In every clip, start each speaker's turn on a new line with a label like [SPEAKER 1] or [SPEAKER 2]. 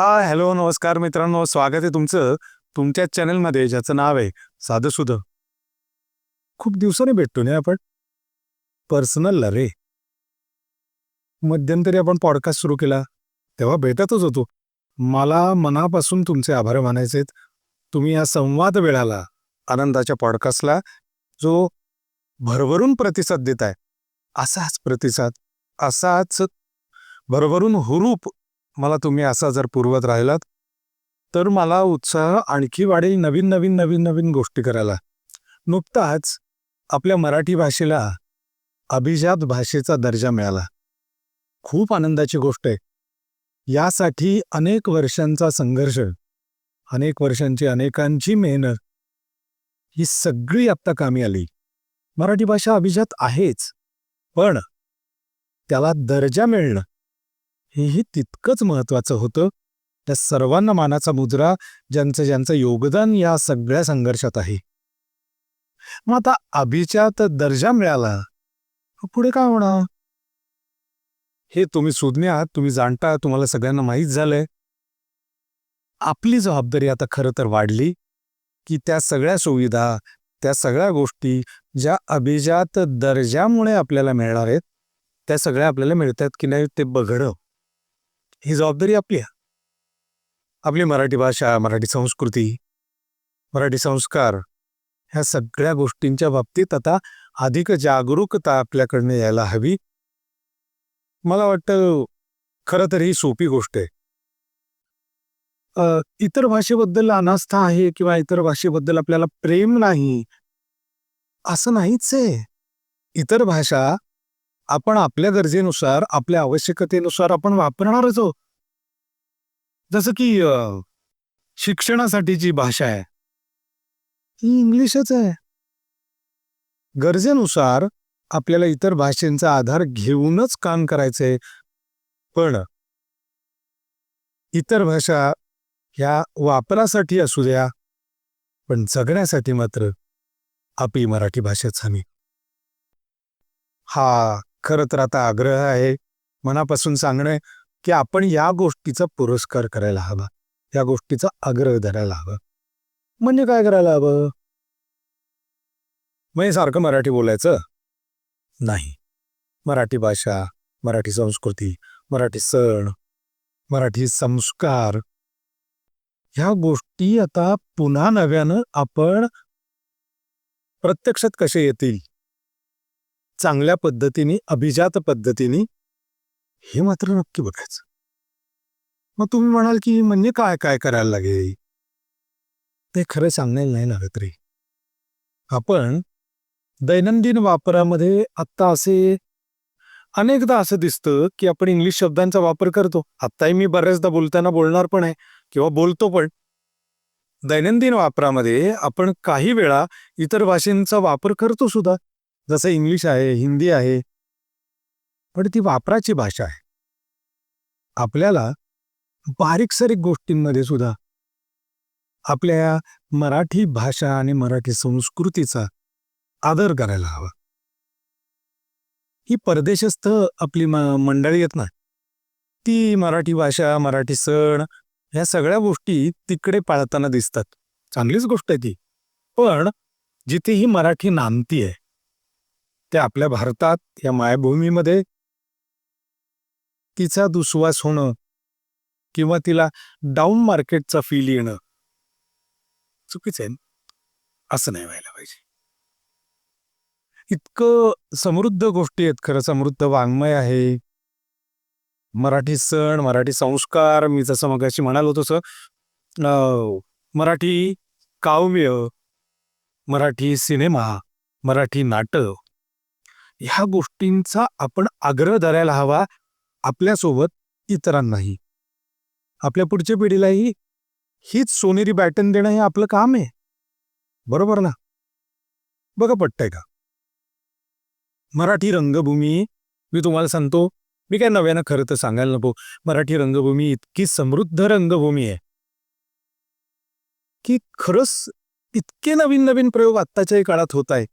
[SPEAKER 1] हा हॅलो नमस्कार मित्रांनो स्वागत आहे तुमचं तुमच्या चॅनलमध्ये ज्याचं नाव आहे साधं सुध. खूप दिवसांनी भेटतो ना आपण? पर्सनल रे. मध्यंतरी आपण पॉडकास्ट सुरू केला तेव्हा भेटतच होतो. मला मनापासून तुमचे आभार मानायचे तुम्ही या संवाद वेळाला आनंदाच्या पॉडकास्टला जो भरभरून प्रतिसाद देताय असाच प्रतिसाद असाच भरभरून हुरूप मला तुम्ही असा जर पुरवत राहिलात तर मला उत्साह आणखी वाढेल नवीन नवीन नवीन नवीन गोष्टी करायला. नुकताच आपल्या मराठी भाषेला अभिजात भाषेचा दर्जा मिळाला. खूप आनंदाची गोष्ट आहे. यासाठी अनेक वर्षांचा संघर्ष अनेक वर्षांची अनेकांची मेहनत ही सगळी आत्ता कामी आली. मराठी भाषा अभिजात आहेच पण त्याला दर्जा मिळणं हेही तितकंच महत्वाचं होतं. त्या सर्वांना मानाचा मुजरा ज्यांचं ज्यांचं योगदान या सगळ्या संघर्षात आहे. मग आता अभिजात दर्जा मिळाला. पुढे काय होणार? हे तुम्ही सुज्ञ आहात तुम्ही जाणता तुम्हाला सगळ्यांना माहीत झालंय. आपली जबाबदारी आता खरं तर वाढली की त्या सगळ्या सुविधा त्या सगळ्या गोष्टी ज्या अभिजात दर्जामुळे आपल्याला मिळणार आहेत त्या सगळ्या आपल्याला मिळतात की नाही ते बघणं. ही जबाबदारी आपली आहे. आपली मराठी भाषा मराठी संस्कृती मराठी संस्कार ह्या सगळ्या गोष्टींच्या बाबतीत आता अधिक जागरूकता आपल्याकडनं यायला हवी. मला वाटतं खरं तर ही सोपी गोष्ट आहे. इतर भाषेबद्दल अनास्था आहे किंवा इतर भाषेबद्दल आपल्याला प्रेम नाही असं नाहीच आहे. इतर भाषा आपण आपल्या गरजेनुसार आपल्या आवश्यकतेनुसार आपण वापरणारच आहोत. जसं की शिक्षणासाठी जी भाषा आहे ती इंग्लिशच आहे. गरजेनुसार आपल्याला इतर भाषेंचा आधार घेऊनच काम करायचंय पण इतर भाषा ह्या वापरासाठी असू द्या पण जगण्यासाठी मात्र आपली मराठी भाषाच हमी हा खरं तर आता आग्रह आहे मनापासून सांगणं की आपण या गोष्टीचा पुरस्कार करायला हवा. या गोष्टीचा आग्रह धरायला हवा. म्हणजे काय करायला हवं? म्हणजे सारखं मराठी बोलायचं? नाही. मराठी भाषा मराठी संस्कृती मराठी सण मराठी संस्कार ह्या गोष्टी आता पुन्हा नव्यानं आपण प्रत्यक्षात कसे येतील? चांगल्या पद्धतीने अभिजात पद्धतीने हे मात्र नक्की बघायचं. मग तुम्ही म्हणाल की म्हणजे काय काय करायला लागेल? ते खरं सांगायला नाही लागत रे. आपण दैनंदिन वापरामध्ये आत्ता असे अनेकदा असं दिसतं की आपण इंग्लिश शब्दांचा वापर करतो. आत्ताही मी बऱ्याचदा बोलताना बोलणार पण आहे किंवा बोलतो पण. दैनंदिन वापरामध्ये आपण काही वेळा इतर भाषेंचा वापर करतो सुद्धा. जसं इंग्लिश आहे हिंदी आहे पण ती वापराची भाषा आहे. आपल्याला बारीकसारीक गोष्टींमध्ये सुद्धा आपल्या मराठी भाषा आणि मराठी संस्कृतीचा आदर करायला हवा. ही परदेशस्थ आपली म- मंडळी आहेत ना ती मराठी भाषा मराठी सण ह्या सगळ्या गोष्टी तिकडे पाळताना दिसतात. चांगलीच गोष्ट आहे ती. पण जिथे ही मराठी नांदती आहे ते आपल्या भारतात या मायभूमीमध्ये तिचा दुस्वास होणं किंवा तिला डाऊन मार्केटचा फील येणं चुकीचं आहे असं नाही व्हायला पाहिजे. इतकं समृद्ध गोष्टी आहेत खरं समृद्ध वाङ्मय आहे. मराठी सण मराठी संस्कार मी जसं मगाशी म्हणालो तसं मराठी काव्य मराठी सिनेमा मराठी नाटक ह्या गोष्टींचा आपण आग्रह धरायला हवा आपल्यासोबत इतरांनाही. आपल्या पुढच्या पिढीलाही हीच सोनेरी बॅटन देणं हे आपलं काम आहे. बरोबर ना? बघा पटतंय का? मराठी रंगभूमी मी तुम्हाला सांगतो मी काय नव्यानं खरं तर सांगायला नको. मराठी रंगभूमी इतकी समृद्ध रंगभूमी आहे. की खरंच इतके नवीन नवीन प्रयोग आत्ताच्याही काळात होत आहे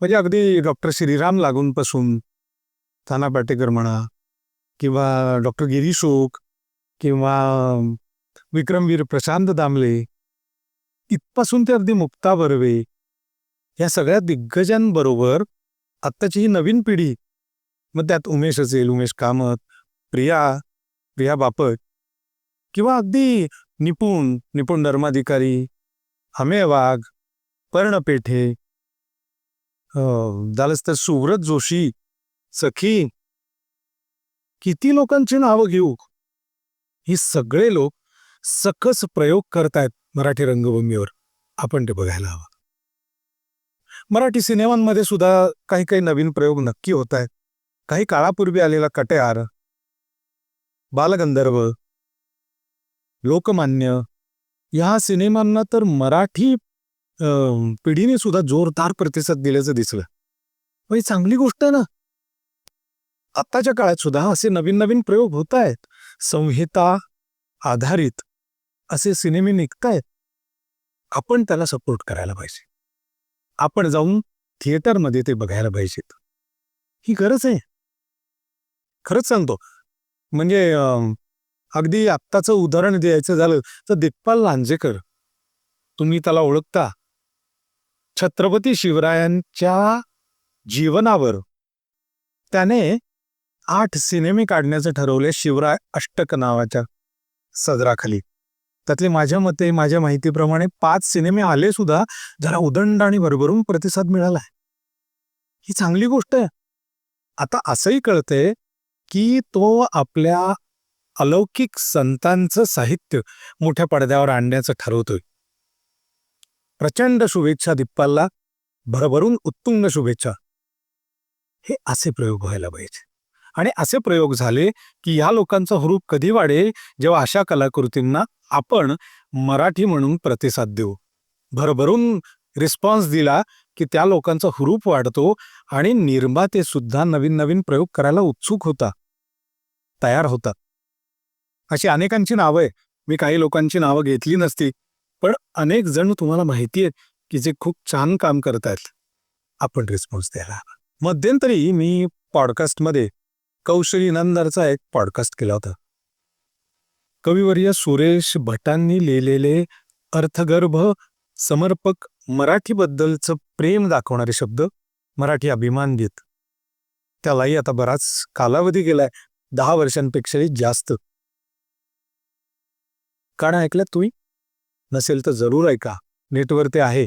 [SPEAKER 1] म्हणजे अगदी डॉक्टर श्रीराम लागूनपासून ताना पाटेकर म्हणा किंवा डॉक्टर गिरीश ओक किंवा विक्रमवीर प्रशांत दामले इथपासून ते अगदी मुक्ता बर्वे या सगळ्या दिग्गजांबरोबर आत्ताची ही नवीन पिढी मग त्यात उमेश असेल उमेश कामत प्रिया प्रिया बापट किंवा अगदी निपुण निपुण धर्माधिकारी हमे वाघ पर्ण पेठे झालंच तर सुव्रत जोशी. सखी किती लोकांची नावं घेऊ? ही सगळे लोक सकस प्रयोग करतायत मराठी रंगभूमीवर. आपण ते बघायला हवं. मराठी सिनेमांमध्ये सुद्धा काही काही नवीन प्रयोग नक्की होत आहेत काही काळापूर्वी आलेला कट्यार बालगंधर्व लोकमान्य ह्या सिनेमांना तर मराठी पिढीने सुद्धा जोरदार प्रतिसाद दिल्याचं दिसलं. मग ही चांगली गोष्ट आहे ना. आत्ताच्या काळात सुद्धा असे नवीन नवीन प्रयोग होत आहेत. संहिता आधारित असे सिनेमे निघतायत. आपण त्याला सपोर्ट करायला पाहिजे. आपण जाऊन थिएटरमध्ये ते बघायला पाहिजेत. ही गरज आहे. खरंच सांगतो. म्हणजे अगदी आत्ताचं उदाहरण द्यायचं झालं तर दिग्पाल लांजेकर तुम्ही त्याला ओळखता. छत्रपती शिवरायांच्या जीवनावर. त्याने आठ सिनेमे काढण्याचं ठरवले शिवराय अष्टक नावाच्या सदराखाली. त्यातले माझ्या मते माझ्या माहितीप्रमाणे पाच सिनेमे आले सुद्धा जरा उदंड आणि भरभरून प्रतिसाद मिळालाय. ही चांगली गोष्ट आहे. आता असंही कळतंय की तो आपल्या अलौकिक संतांचं साहित्य मोठ्या पडद्यावर आणण्याचं ठरवतोय. प्रचंड शुभेच्छा दिप्पालला भरभरून उत्तुंग शुभेच्छा. हे असे प्रयोग व्हायला पाहिजे. आणि असे प्रयोग झाले की या लोकांचा हुरूप कधी वाढेल? जेव्हा अशा कलाकृतींना आपण मराठी म्हणून प्रतिसाद देऊ. भरभरून रिस्पॉन्स दिला की त्या लोकांचा हुरूप वाढतो आणि निर्माते सुद्धा नवीन नवीन प्रयोग करायला उत्सुक होता. तयार होतात अशी अनेकांची नावं आहे. मी काही लोकांची नावं घेतली नसती. पण अनेक जण तुम्हाला माहिती आहेत की जे खूप छान काम करत आहेत. आपण रिस्पॉन्स द्यायला हवा. मध्यंतरी मी पॉडकास्टमध्ये कौशली नंदरचा एक पॉडकास्ट केला होता. कविवर्य सुरेश भटांनी लिहिलेले अर्थगर्भ समर्पक मराठीबद्दलचं प्रेम दाखवणारे शब्द मराठी अभिमान देत. त्यालाही आता बराच कालावधी गेलाय. दहा वर्षांपेक्षाही जास्त. गाणं ऐकलं तुम्ही? नसेल तर जरूर ऐका. नेटवर ते आहे.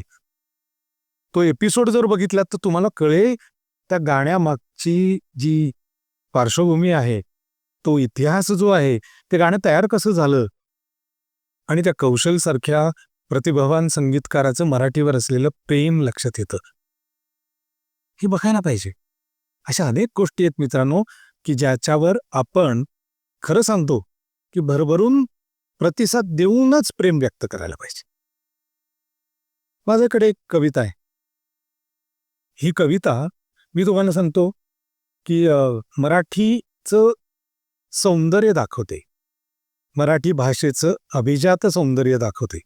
[SPEAKER 1] तो एपिसोड जर बघितलात तर तुम्हाला कळेल त्या गाण्यामागची जी पार्श्वभूमी आहे तो इतिहास जो आहे ते गाणं तयार कसं झालं? आणि त्या कौशलसारख्या प्रतिभावान संगीतकाराचं मराठीवर असलेलं प्रेम लक्षात येतं. हे बघायला पाहिजे. अशा अनेक गोष्टी आहेत मित्रांनो की ज्याच्यावर आपण खरं सांगतो की भरभरून प्रतिसाद देऊनच प्रेम व्यक्त करायला पाहिजे. माझ्याकडे एक कविता आहे. ही कविता मी तुम्हाला सांगतो की मराठीचं सौंदर्य दाखवते. मराठी भाषेचं अभिजात सौंदर्य दाखवते.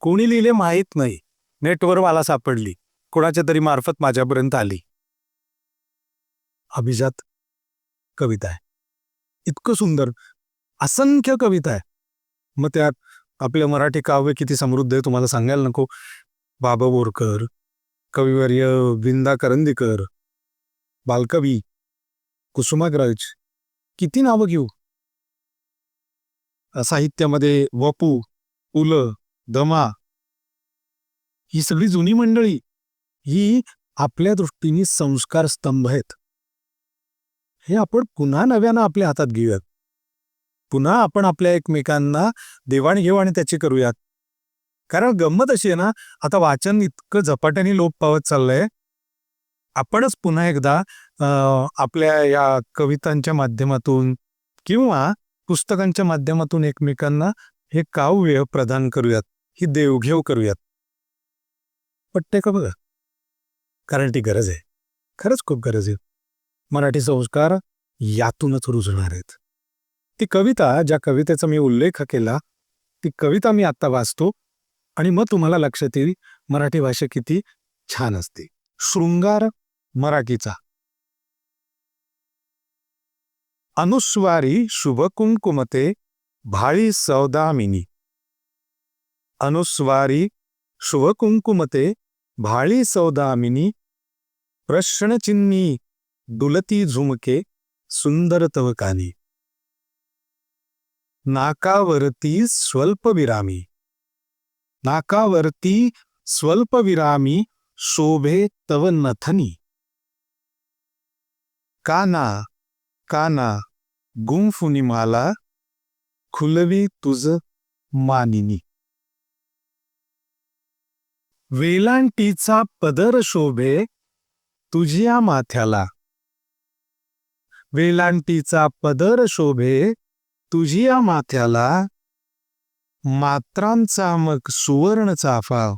[SPEAKER 1] कोणी लिहिले माहीत नाही. नेटवर मला सापडली. कोणाच्या तरी मार्फत माझ्यापर्यंत आली. अभिजात कविता आहे. इतकं सुंदर असंख्य कविता आहे. मग त्यात आपलं मराठी काव्य किती समृद्ध आहे तुम्हाला सांगायला नको. बाबा बोरकर कविवर्य विंदा करंदीकर बालकवी कुसुमाग्रज किती नावं घेऊ? साहित्यामध्ये वपू उल दमा ही सगळी जुनी मंडळी ही आपल्या दृष्टीने संस्कार स्तंभ आहेत. हे आपण पुन्हा नव्यानं आपल्या हातात घेऊयात. पुन्हा आपण आपल्या एकमेकांना देवाणघेवाण त्याची करूयात. कारण गंमत अशी आहे ना आता वाचन इतकं झपाट्याने लोप पावत चाललंय. आपणच पुन्हा एकदा आपल्या या कवितांच्या माध्यमातून किंवा पुस्तकांच्या माध्यमातून एकमेकांना हे काव्य प्रदान करूयात ही देवघेव करूयात. पटते का बघा? कारण ती गरज आहे. खरंच खूप गरज आहे. मराठी संस्कार यातूनच रुजणार आहेत. ती कविता ज्या कवितेचा मी उल्लेख केला ती कविता मी आत्ता वाचतो आणि मग तुम्हाला लक्षात येईल मराठी भाषा किती छान असते. शृंगार मराठीचा. अनुस्वारी शुभकुंकुमते भाळी सौदामिनी. अनुस्वारी शुभकुंकुमते भाळी सौदामिनी प्रश्नचिन्नी डुलती झुमके सुंदर तवकानी. नाकावरती स्वल्पविरामी. नाकावरती स्वल्पविरामी शोभे तव नथनी. काना काना गुंफुनी माला खुलवी तुझ मानिनी. वेलांटीचा पदर शोभे तुझ्या माथ्याला. वेलांटीचा पदर शोभे तुझिया माथ्याला मात्रांचा मग सुवर्ण चाफा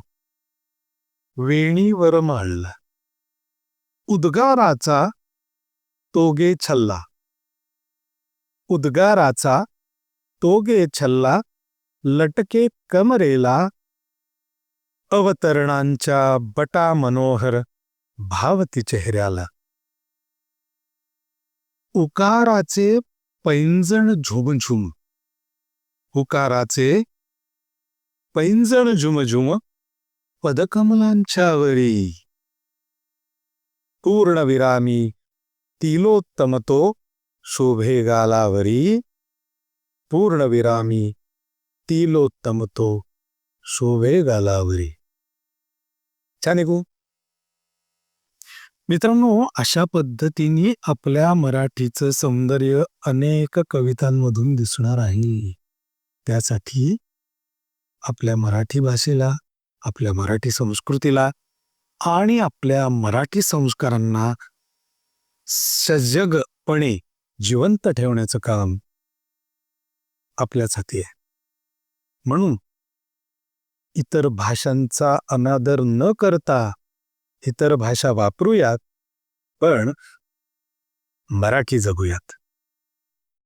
[SPEAKER 1] वेणीवर माळला उद्गाराचा तोगे छल्ला. उद्गाराचा तोगे छल्ला लटके कमरेला. अवतरणांच्या बटा मनोहर भावती चेहऱ्याला. उकाराचे पैंजण झुमझुम हुकाराचे पैंजण झुमझुम पदकमलांच्या वरी पूर्णविरामी तिलोत्तमतो शोभे गालावरी पूर्णविरामी तिलोत्तमतो शोभे गालावरी छान ऐकू मित्रांनो अशा पद्धतीने आपल्या मराठीचं सौंदर्य अनेक कवितांमधून दिसणार आहे. त्यासाठी आपल्या मराठी भाषेला आपल्या मराठी संस्कृतीला आणि आपल्या मराठी संस्कारांना सजगपणे जिवंत ठेवण्याचं काम आपल्याच हाती आहे. म्हणून इतर भाषांचा अनादर न करता इतर भाषा वापरूयात पण मराठी जगूयात.